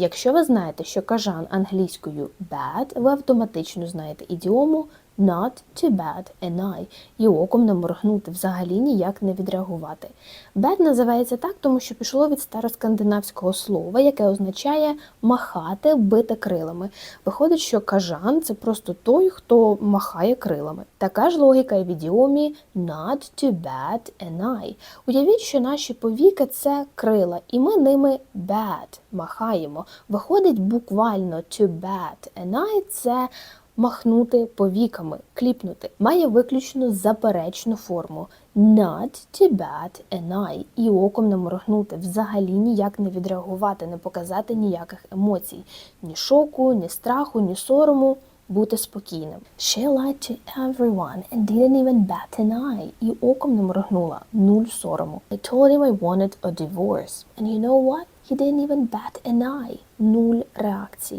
Якщо ви знаєте, що кажан англійською bad, ви автоматично знаєте ідіому not too bad an eye і оком не моргнути, взагалі ніяк не відреагувати. Bad називається так, тому що пішло від староскандинавського слова, яке означає махати, бити крилами. Виходить, що кажан це просто той, хто махає крилами. Така ж логіка і в ідіомі not too bad an eye. Уявіть, що наші повіки це крила, і ми ними bad махаємо. Виходить буквально to bad an eye – це махнути повіками, кліпнути. Має виключно заперечну форму not too bad an eye. І оком не моргнути, взагалі ніяк не відреагувати, не показати ніяких емоцій, ні шоку, ні страху, ні сорому. Бути спокійним. She lied to everyone and didn't even bat an eye. І оком не моргнула. Нуль сорому. I told him I wanted a divorce. And you know what? He didn't even bat an eye. Нуль реакції.